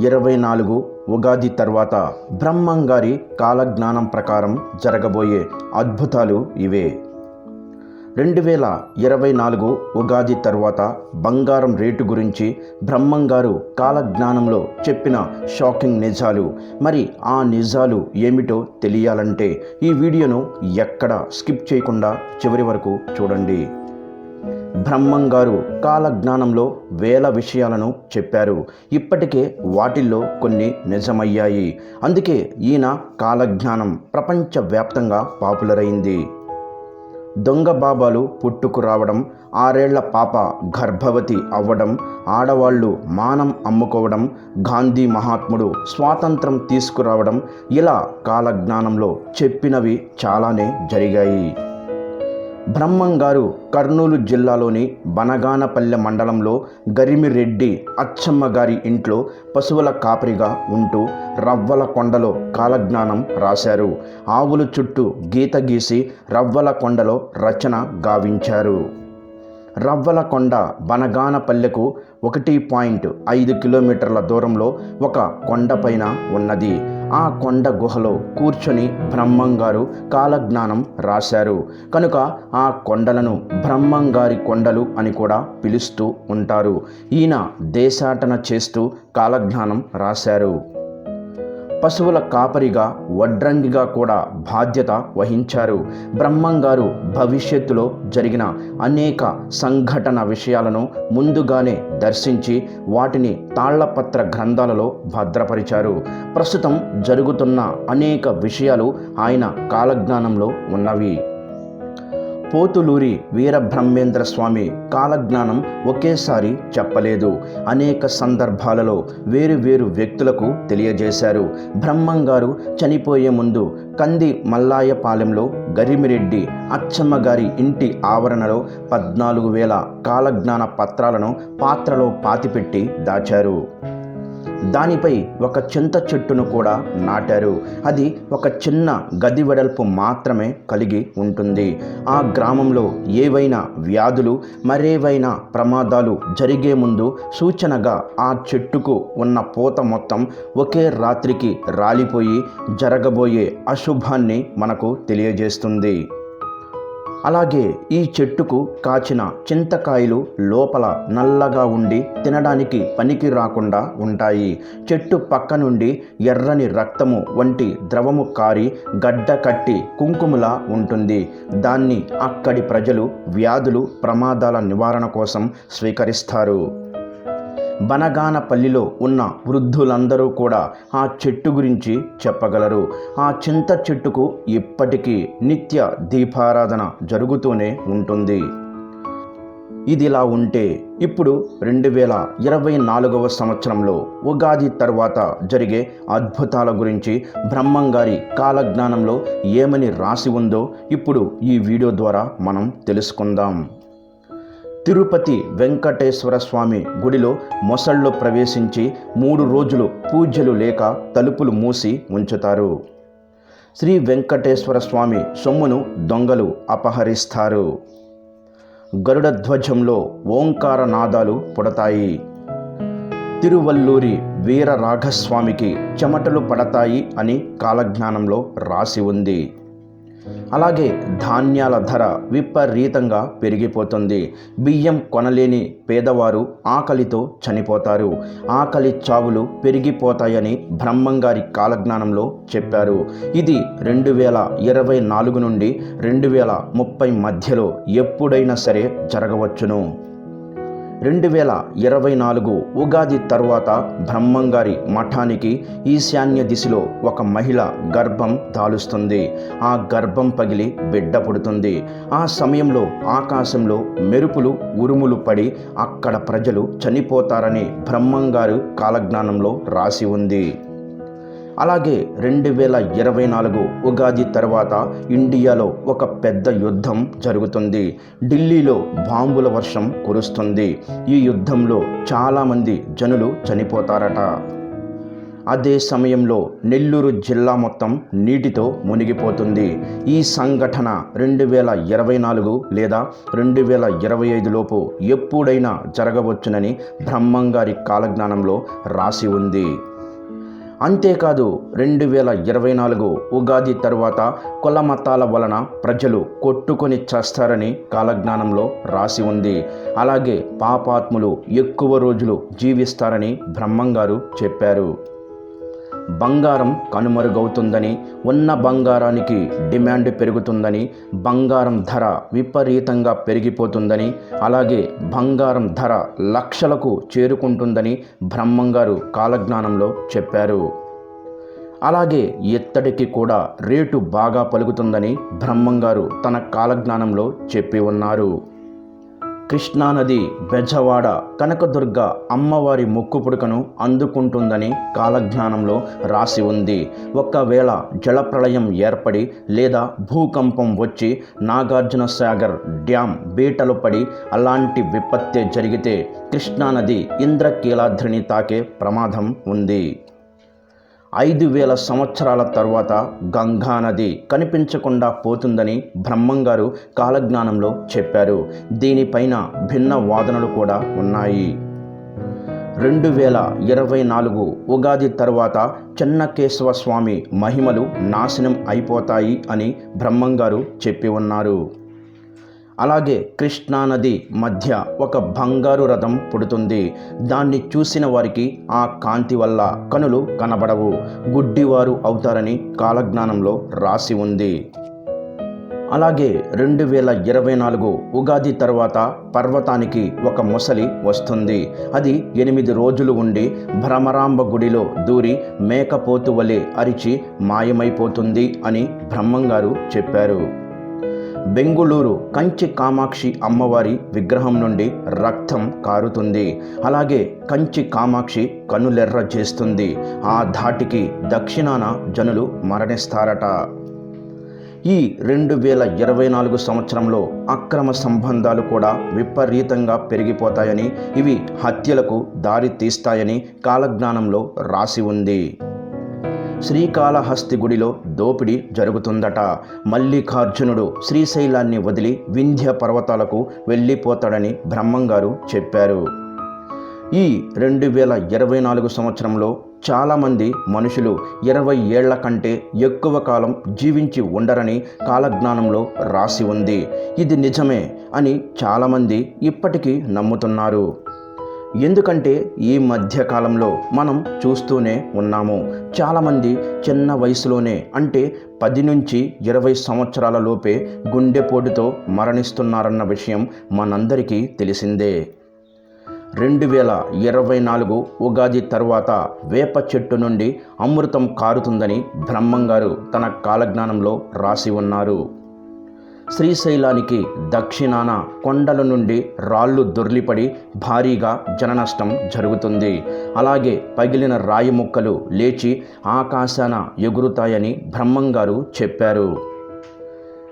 ఇరవై నాలుగు ఉగాది తర్వాత బ్రహ్మంగారి కాలజ్ఞానం ప్రకారం జరగబోయే అద్భుతాలు ఇవే. రెండు వేల ఇరవై నాలుగు ఉగాది తర్వాత బంగారం రేటు గురించి బ్రహ్మంగారు కాలజ్ఞానంలో చెప్పిన షాకింగ్ నిజాలు. మరి ఆ నిజాలు ఏమిటో తెలియాలంటే ఈ వీడియోను ఎక్కడ స్కిప్ చేయకుండా చివరి వరకు చూడండి. బ్రహ్మం గారు కాలజ్ఞానంలో వేల విషయాలను చెప్పారు. ఇప్పటికే వాటిల్లో కొన్ని నిజమయ్యాయి. అందుకే ఈయన కాలజ్ఞానం ప్రపంచవ్యాప్తంగా పాపులర్ అయింది దొంగ బాబాలు పుట్టుకు రావడం ఆరేళ్ళ పాప గర్భవతి అవ్వడం ఆడవాళ్ళు మానం అమ్ముకోవడం గాంధీ మహాత్ముడు స్వాతంత్రం తీసుకురావడం ఇలా కాలజ్ఞానంలో చెప్పినవి చాలానే జరిగాయి. బ్రహ్మంగారు కర్నూలు జిల్లాలోని బనగానపల్లె మండలంలో గరిమిరెడ్డి అచ్చమ్మ గారి ఇంట్లో పశువుల కాపరిగా ఉంటూ రవ్వల కొండలో కాలజ్ఞానం రాశారు. ఆవుల చుట్టూ గీత గీసి రవ్వల కొండలో రచన గావించారు. రవ్వలకొండ బనగానపల్లెకు ఒకటి పాయింట్ ఐదు కిలోమీటర్ల దూరంలో ఒక కొండపైన ఉన్నది. ఆ కొండ గుహలో కూర్చొని బ్రహ్మంగారు కాలజ్ఞానం రాశారు. కనుక ఆ కొండలను బ్రహ్మంగారి కొండలు అని కూడా పిలుస్తూ ఉంటారు. ఈయన దేశాటన చేస్తూ కాలజ్ఞానం రాశారు. పశువుల కాపరిగా వడ్రంగిగా కూడా బాధ్యత వహించారు. బ్రహ్మంగారు భవిష్యత్తులో జరిగిన అనేక సంఘటన విషయాలను ముందుగానే దర్శించి వాటిని తాళ్ళపత్ర గ్రంథాలలో భద్రపరిచారు. ప్రస్తుతం జరుగుతున్న అనేక విషయాలు ఆయన కాలజ్ఞానంలో ఉన్నవి. పోతులూరి వీరబ్రహ్మేంద్ర స్వామి కాలజ్ఞానం ఒకేసారి చెప్పలేదు. అనేక సందర్భాలలో వేరు వేరు వ్యక్తులకు తెలియజేశారు. బ్రహ్మంగారు చనిపోయే ముందు కంది మల్లాయపాలెంలో గరిమిరెడ్డి అచ్చమ్మ గారి ఇంటి ఆవరణలో పద్నాలుగు వేల కాలజ్ఞాన పత్రాలను పాత్రలో పాతిపెట్టి దాచారు. దానిపై ఒక చింత చెట్టును కూడా నాటారు. అది ఒక చిన్న గది వెడల్పు మాత్రమే కలిగి ఉంటుంది. ఆ గ్రామంలో ఏవైనా వ్యాధులు మరేవైనా ప్రమాదాలు జరిగే ముందు సూచనగా ఆ చెట్టుకు ఉన్న పూత మొత్తం ఒకే రాత్రికి రాలిపోయి జరగబోయే అశుభాన్ని మనకు తెలియజేస్తుంది. అలాగే ఈ చెట్టుకు కాచిన చింతకాయలు లోపల నల్లగా ఉండి తినడానికి పనికి రాకుండా ఉంటాయి. చెట్టు పక్క నుండి ఎర్రని రక్తము వంటి ద్రవము కారి గడ్డ కట్టి కుంకుమలా ఉంటుంది. దాన్ని అక్కడి ప్రజలు వ్యాధులు ప్రమాదాల నివారణ కోసం స్వీకరిస్తారు. బనగానపల్లిలో ఉన్న వృద్ధులందరూ కూడా ఆ చెట్టు గురించి చెప్పగలరు. ఆ చింత చెట్టుకు ఇప్పటికీ నిత్య దీపారాధన జరుగుతూనే ఉంటుంది. ఇదిలా ఉంటే ఇప్పుడు రెండు వేల ఇరవై నాలుగవ సంవత్సరంలో ఉగాది తర్వాత జరిగే అద్భుతాల గురించి బ్రహ్మంగారి కాలజ్ఞానంలో ఏమని రాసి ఉందో ఇప్పుడు ఈ వీడియో ద్వారా మనం తెలుసుకుందాం. తిరుపతి వెంకటేశ్వర స్వామి గుడిలో మొసళ్ళు ప్రవేశించి మూడు రోజులు పూజలు లేక తలుపులు మూసి ఉంచుతారు. శ్రీ వెంకటేశ్వర స్వామి సొమ్మును దొంగలు అపహరిస్తారు. గరుడ ధ్వజంలో ఓంకార నాదాలు పుడతాయి. తిరువల్లూరి వీరరాఘస్వామికి చెమటలు పడతాయి అని కాలజ్ఞానంలో రాసి ఉంది. అలాగే ధాన్యాల ధర విపరీతంగా పెరిగిపోతుంది. బియ్యం కొనలేని పేదవారు ఆకలితో చనిపోతారు. ఆకలి చావులు పెరిగిపోతాయని బ్రహ్మంగారి కాలజ్ఞానంలో చెప్పారు. ఇది రెండు వేల ఇరవై నాలుగు నుండి రెండు వేల ముప్పై మధ్యలో ఎప్పుడైనా సరే జరగవచ్చును. రెండు వేల ఇరవై నాలుగు ఉగాది తర్వాత బ్రహ్మంగారి మఠానికి ఈశాన్య దిశలో ఒక మహిళ గర్భం దాలుస్తుంది ఆ గర్భం పగిలి బిడ్డ పుడుతుంది. ఆ సమయంలో ఆకాశంలో మెరుపులు ఉరుములు పడి అక్కడ ప్రజలు చనిపోతారని బ్రహ్మంగారు కాలజ్ఞానంలో రాసి ఉంది. అలాగే రెండు వేల ఇరవై నాలుగు ఉగాది తర్వాత ఇండియాలో ఒక పెద్ద యుద్ధం జరుగుతుంది. ఢిల్లీలో బాంబుల వర్షం కురుస్తుంది. ఈ యుద్ధంలో చాలామంది జనులు చనిపోతారట. అదే సమయంలో నెల్లూరు జిల్లా మొత్తం నీటితో మునిగిపోతుంది. ఈ సంఘటన రెండు వేల ఇరవై నాలుగు లేదా రెండు వేల ఇరవై ఐదులోపు ఎప్పుడైనా జరగవచ్చునని బ్రహ్మంగారి కాలజ్ఞానంలో రాసి ఉంది. అంతేకాదు రెండు వేల ఇరవై నాలుగు ఉగాది తరువాత కుల మతాల వలన ప్రజలు కొట్టుకొని చేస్తారని కాలజ్ఞానంలో రాసి ఉంది. అలాగే పాపాత్ములు ఎక్కువ రోజులు జీవిస్తారని బ్రహ్మంగారు చెప్పారు. బంగారం కనుమరుగవుతుందని ఉన్న బంగారానికి డిమాండ్ పెరుగుతుందని బంగారం ధర విపరీతంగా పెరిగిపోతుందని అలాగే బంగారం ధర లక్షలకు చేరుకుంటుందని బ్రహ్మంగారు కాలజ్ఞానంలో చెప్పారు. అలాగే ఎత్తడికి కూడా రేటు బాగా పలుకుతుందని బ్రహ్మంగారు తన కాలజ్ఞానంలో చెప్పి ఉన్నారు. కృష్ణానది బెజవాడ కనకదుర్గ అమ్మవారి మొక్కు పుడకను అందుకుంటుందని కాలజ్ఞానంలో రాసి ఉంది. ఒకవేళ జలప్రళయం ఏర్పడి లేదా భూకంపం వచ్చి నాగార్జున సాగర్ డ్యామ్ బీటలు పడి అలాంటి విపత్తి జరిగితే కృష్ణానది ఇంద్రకీలాద్రిని తాకే ప్రమాదం ఉంది. ఐదు వేల సంవత్సరాల తర్వాత గంగా నది కనిపించకుండా పోతుందని బ్రహ్మంగారు కాలజ్ఞానంలో చెప్పారు. దీనిపైన భిన్న వాదనలు కూడా ఉన్నాయి. రెండు వేల ఇరవై నాలుగు ఉగాది తర్వాత చెన్నకేశవ స్వామి మహిమలు నాశనం అయిపోతాయి అని బ్రహ్మంగారు చెప్పి ఉన్నారు. అలాగే కృష్ణానది మధ్య ఒక బంగారు రథం పుడుతుంది. దాన్ని చూసిన వారికి ఆ కాంతి వల్ల కనులు కనబడవు. గుడ్డివారు అవుతారని కాలజ్ఞానంలో రాసి ఉంది. అలాగే రెండు వేల ఇరవై నాలుగు ఉగాది తర్వాత పర్వతానికి ఒక మొసలి వస్తుంది. అది ఎనిమిది రోజులు ఉండి భ్రమరాంబ గుడిలో దూరి మేకపోతు వలె అరిచి మాయమైపోతుంది అని బ్రహ్మంగారు చెప్పారు. బెంగుళూరు కంచి కామాక్షి అమ్మవారి విగ్రహం నుండి రక్తం కారుతుంది. అలాగే కంచి కామాక్షి కనులెర్ర చేస్తుంది. ఆ ధాటికి దక్షిణాన జనులు మరణిస్తారట. ఈ రెండు వేల ఇరవై నాలుగు సంవత్సరంలో అక్రమ సంబంధాలు కూడా విపరీతంగా పెరిగిపోతాయని ఇవి హత్యలకు దారి తీస్తాయని కాలజ్ఞానంలో రాసి ఉంది. శ్రీకాళహస్తి గుడిలో దోపిడీ జరుగుతుందట. మల్లికార్జునుడు శ్రీశైలాన్ని వదిలి వింధ్య పర్వతాలకు వెళ్ళిపోతాడని బ్రహ్మంగారు చెప్పారు. ఈ రెండు వేల ఇరవై నాలుగు సంవత్సరంలో చాలామంది మనుషులు ఇరవై ఏళ్ళ కంటే ఎక్కువ కాలం జీవించి ఉండరని కాలజ్ఞానంలో రాసి ఉంది. ఇది నిజమే అని చాలామంది ఇప్పటికీ నమ్ముతున్నారు. ఎందుకంటే ఈ మధ్య కాలంలో మనం చూస్తూనే ఉన్నాము. చాలామంది చిన్న వయసులోనే అంటే పది నుంచి ఇరవై సంవత్సరాల లోపే గుండెపోటుతో మరణిస్తున్నారన్న విషయం మనందరికీ తెలిసిందే. రెండు వేల ఇరవై నాలుగు ఉగాది తర్వాత వేప చెట్టు నుండి అమృతం కారుతుందని బ్రహ్మంగారు తన కాలజ్ఞానంలో రాసి ఉన్నారు. శ్రీశైలానికి దక్షిణాన కొండల నుండి రాళ్ళు దొర్లిపడి భారీగా జననష్టం జరుగుతుంది. అలాగే పగిలిన రాయి ముక్కలు లేచి ఆకాశాన ఎగురుతాయని బ్రహ్మంగారు చెప్పారు.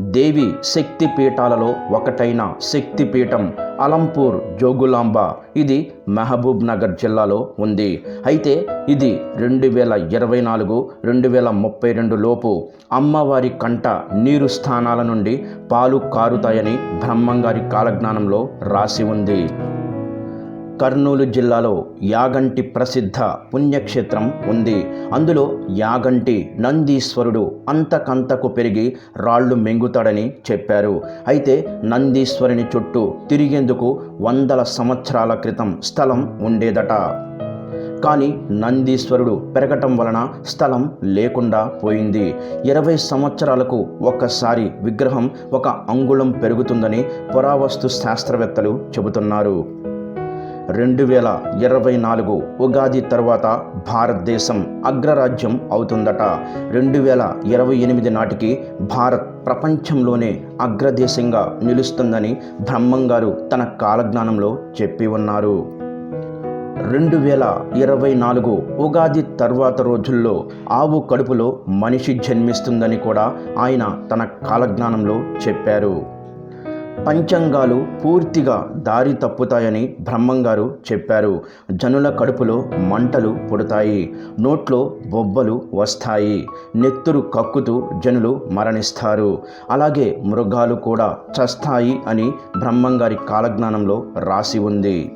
దేవి శక్తి పీఠాలలో ఒకటైన శక్తిపీఠం అలంపూర్ జోగులాంబ ఇది మహబూబ్ నగర్ జిల్లాలో ఉంది. అయితే ఇది రెండు వేల ఇరవై నాలుగు రెండు వేల ముప్పై రెండు లోపు అమ్మవారి కంట నీరు స్థానాల నుండి పాలు కారుతాయని బ్రహ్మంగారి కాలజ్ఞానంలో రాసి ఉంది. కర్నూలు జిల్లాలో యాగంటి ప్రసిద్ధ పుణ్యక్షేత్రం ఉంది. అందులో యాగంటి నందీశ్వరుడు అంతకంతకు పెరిగి రాళ్ళు మెంగుతాడని చెప్పారు. అయితే నందీశ్వరుని చుట్టూ తిరిగేందుకు వందల సంవత్సరాల క్రితం స్థలం ఉండేదట. కానీ నందీశ్వరుడు పెరగటం వలన స్థలం లేకుండా పోయింది. ఇరవై సంవత్సరాలకు ఒక్కసారి విగ్రహం ఒక అంగుళం పెరుగుతుందని పురావస్తు శాస్త్రవేత్తలు చెబుతున్నారు. రెండు వేల ఇరవై నాలుగు ఉగాది తర్వాత భారతదేశం అగ్రరాజ్యం అవుతుందట. రెండు వేల ఇరవై ఎనిమిది నాటికి భారత్ ప్రపంచంలోనే అగ్రదేశంగా నిలుస్తుందని బ్రహ్మంగారు తన కాలజ్ఞానంలో చెప్పి ఉన్నారు. రెండు వేల ఇరవై నాలుగు ఉగాది తర్వాత రోజుల్లో ఆవు కడుపులో మనిషి జన్మిస్తుందని కూడా ఆయన తన కాలజ్ఞానంలో చెప్పారు. పంచాంగాలు పూర్తిగా దారి తప్పుతాయని బ్రహ్మంగారు చెప్పారు. జనుల కడుపులో మంటలు పుడతాయి. నోట్లో బొబ్బలు వస్తాయి. నెత్తురు కక్కుతూ జనులు మరణిస్తారు. అలాగే మృగాలు కూడా చస్తాయి అని బ్రహ్మంగారి కాలజ్ఞానంలో రాసి ఉంది.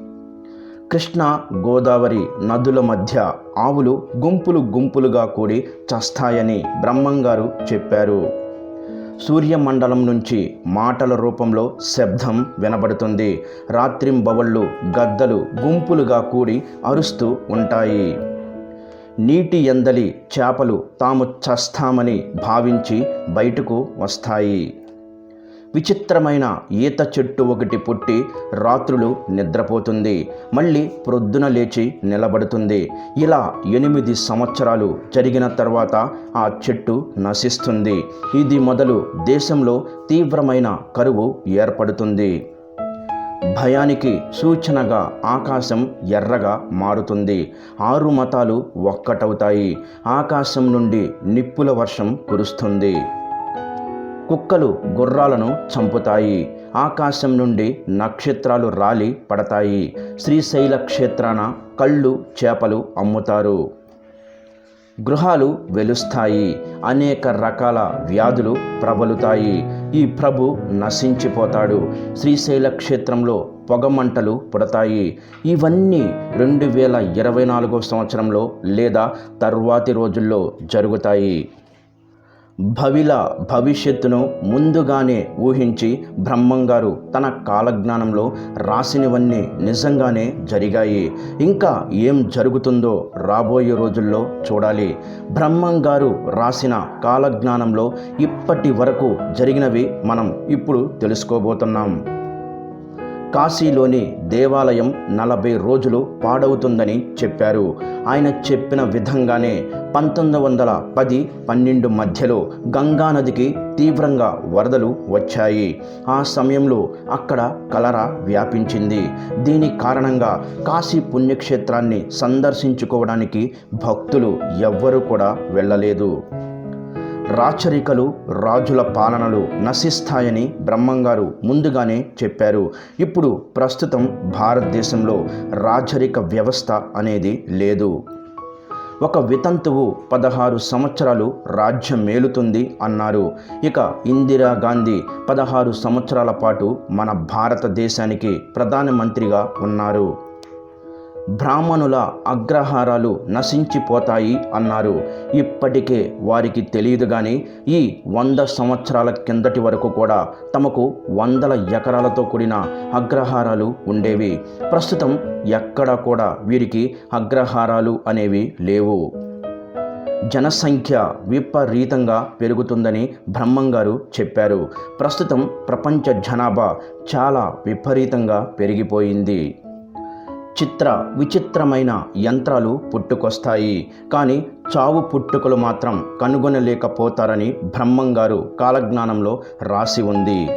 కృష్ణ గోదావరి నదుల మధ్య ఆవులు గుంపులు గుంపులుగా కూడి చస్తాయని బ్రహ్మంగారు చెప్పారు. సూర్యమండలం నుంచి మాటల రూపంలో శబ్దం వినబడుతుంది. రాత్రింబవళ్ళు గద్దలు గుంపులుగా కూడి అరుస్తూ ఉంటాయి. నీటి ఎందలి చేపలు తాము చస్తామని భావించి బయటకు వస్తాయి. విచిత్రమైన ఈత చెట్టు ఒకటి పుట్టి రాత్రులు నిద్రపోతుంది. మళ్ళీ ప్రొద్దున లేచి నిలబడుతుంది. ఇలా ఎనిమిది సంవత్సరాలు జరిగిన తర్వాత ఆ చెట్టు నశిస్తుంది. ఇది మొదలు దేశంలో తీవ్రమైన కరువు ఏర్పడుతుంది. భయానికి సూచనగా ఆకాశం ఎర్రగా మారుతుంది. ఆరు మతాలు ఒక్కటవుతాయి. ఆకాశం నుండి నిప్పుల వర్షం కురుస్తుంది. కుక్కలు గుర్రాలను చంపుతాయి. ఆకాశం నుండి నక్షత్రాలు రాలి పడతాయి. శ్రీశైల క్షేత్రాన కళ్ళు చేపలు అమ్ముతారు. గృహాలు వెలుస్తాయి. అనేక రకాల వ్యాధులు ప్రబలుతాయి. ఈ ప్రభు నశించిపోతాడు. శ్రీశైల క్షేత్రంలో పొగమంటలు పుడతాయి. ఇవన్నీ రెండు వేల ఇరవై నాలుగో సంవత్సరంలో లేదా తర్వాతి రోజుల్లో జరుగుతాయి. భవిల భవిష్యత్తును ముందుగానే ఊహించి బ్రహ్మంగారు తన కాలజ్ఞానంలో రాసినవన్నీ నిజంగానే జరిగాయి. ఇంకా ఏం జరుగుతుందో రాబోయే రోజుల్లో చూడాలి. బ్రహ్మంగారు రాసిన కాలజ్ఞానంలో ఇప్పటి వరకు జరిగినవి మనం ఇప్పుడు తెలుసుకోబోతున్నాం. కాశీలోని దేవాలయం నలభై రోజులు పాడవుతుందని చెప్పారు. ఆయన చెప్పిన విధంగానే పంతొమ్మిది వందల పది పన్నెండు మధ్యలో గంగానదికి తీవ్రంగా వరదలు వచ్చాయి. ఆ సమయంలో అక్కడ కలరా వ్యాపించింది. దీని కారణంగా కాశీ పుణ్యక్షేత్రాన్ని సందర్శించుకోవడానికి భక్తులు ఎవ్వరూ కూడా వెళ్ళలేదు. రాచరికలు రాజుల పాలనలు నశిస్తాయని బ్రహ్మంగారు ముందుగానే చెప్పారు. ఇప్పుడు ప్రస్తుతం భారతదేశంలో రాచరిక వ్యవస్థ అనేది లేదు. ఒక వితంతువు పదహారు సంవత్సరాలు రాజ్యం మేలుతుంది అన్నారు. ఇక ఇందిరాగాంధీ పదహారు సంవత్సరాల పాటు మన భారతదేశానికి ప్రధానమంత్రిగా ఉన్నారు. బ్రాహ్మణుల అగ్రహారాలు నశించిపోతాయి అన్నారు. ఇప్పటికే వారికి తెలియదు కానీ ఈ వంద సంవత్సరాల కిందటి వరకు కూడా తమకు వందల ఎకరాలతో కూడిన అగ్రహారాలు ఉండేవి. ప్రస్తుతం ఎక్కడా కూడా వీరికి అగ్రహారాలు అనేవి లేవు. జనసంఖ్య విపరీతంగా పెరుగుతుందని బ్రహ్మంగారు చెప్పారు. ప్రస్తుతం ప్రపంచ జనాభా చాలా విపరీతంగా పెరిగిపోయింది. చిత్ర విచిత్రమైన యంత్రాలు పుట్టుకొస్తాయి. కానీ చావు పుట్టుకలు మాత్రం కనుగొనలేకపోతారని బ్రహ్మంగారు కాలజ్ఞానంలో రాసి ఉంది.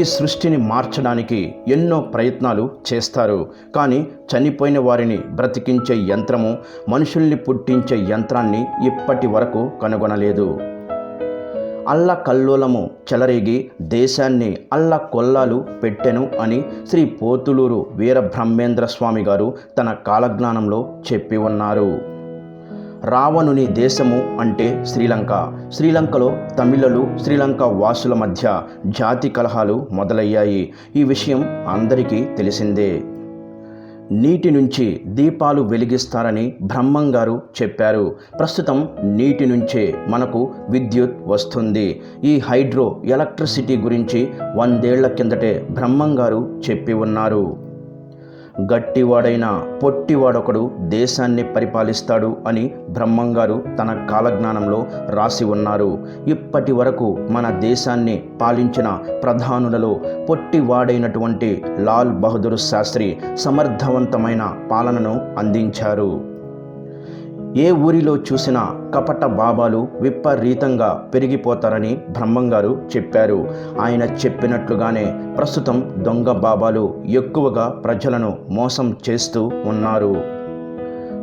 ఈ సృష్టిని మార్చడానికి ఎన్నో ప్రయత్నాలు చేస్తారు. కానీ చనిపోయిన వారిని బ్రతికించే యంత్రము మనుషుల్ని పుట్టించే యంత్రాన్ని ఇప్పటి వరకు కనుగొనలేదు. అల్ల కల్లోలము చెలరేగి దేశాన్ని అల్ల కొల్లాలు పెట్టెను అని శ్రీ పోతులూరు వీరబ్రహ్మేంద్ర స్వామి గారు తన కాలజ్ఞానంలో చెప్పి ఉన్నారు. రావణుని దేశము అంటే శ్రీలంక. శ్రీలంకలో తమిళలు శ్రీలంక వాసుల మధ్య జాతి కలహాలు మొదలయ్యాయి. ఈ విషయం అందరికీ తెలిసిందే. నీటి నుంచి దీపాలు వెలిగిస్తారని బ్రహ్మం గారు చెప్పారు. ప్రస్తుతం నీటి నుంచే మనకు విద్యుత్ వస్తుంది. ఈ హైడ్రో ఎలక్ట్రిసిటీ గురించి వందేళ్ళ కిందటే బ్రహ్మంగారు చెప్పి ఉన్నారు. గట్టివాడైన పొట్టివాడొకడు దేశాన్ని పరిపాలిస్తాడు అని బ్రహ్మంగారు తన కాలజ్ఞానంలో రాసి ఉన్నారు. ఇప్పటి వరకు మన దేశాన్ని పాలించిన ప్రధానులలో పొట్టివాడైనటువంటి లాల్ బహదూర్ శాస్త్రి సమర్థవంతమైన పాలనను అందించారు. ఏ ఊరిలో చూసినా కపట బాబాలు విపరీతంగా పెరిగిపోతారని బ్రహ్మంగారు చెప్పారు. ఆయన చెప్పినట్లుగానే ప్రస్తుతం దొంగ బాబాలు ఎక్కువగా ప్రజలను మోసం చేస్తూ ఉన్నారు.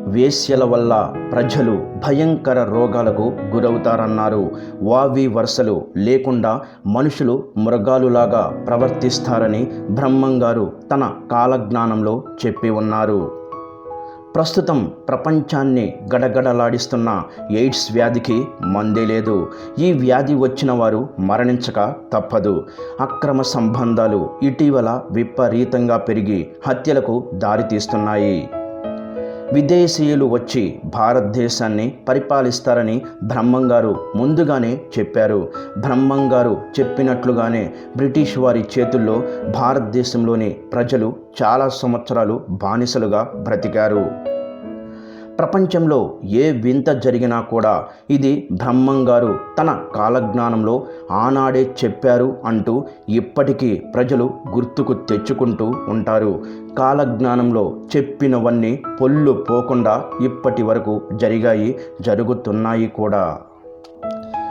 వేశ్యల వల్ల ప్రజలు భయంకర రోగాలకు గురవుతారన్నారు. వావి వరుసలు లేకుండా మనుషులు మృగాలులాగా ప్రవర్తిస్తారని బ్రహ్మంగారు తన కాలజ్ఞానంలో చెప్పి ఉన్నారు. ప్రస్తుతం ప్రపంచాన్ని గడగడలాడిస్తున్న ఎయిడ్స్ వ్యాధికి మందే లేదు. ఈ వ్యాధి వచ్చిన వారు మరణించక తప్పదు. అక్రమ సంబంధాలు ఇటీవల విపరీతంగా పెరిగి హత్యలకు దారితీస్తున్నాయి. విదేశీయులు వచ్చి భారతదేశాన్ని పరిపాలిస్తారని బ్రహ్మంగారు ముందుగానే చెప్పారు. బ్రహ్మంగారు చెప్పినట్లుగానే బ్రిటిష్ వారి చేతుల్లో భారతదేశంలోని ప్రజలు చాలా సంవత్సరాలు బానిసలుగా బ్రతికారు. ప్రపంచంలో ఏ వింత జరిగినా కూడా ఇది బ్రహ్మం గారు తన కాలజ్ఞానంలో ఆనాడే చెప్పారు అంటూ ఇప్పటికీ ప్రజలు గుర్తుకు తెచ్చుకుంటూ ఉంటారు. కాలజ్ఞానంలో చెప్పినవన్నీ పొల్లు పోకుండా ఇప్పటి వరకు జరిగాయి జరుగుతున్నాయి కూడా.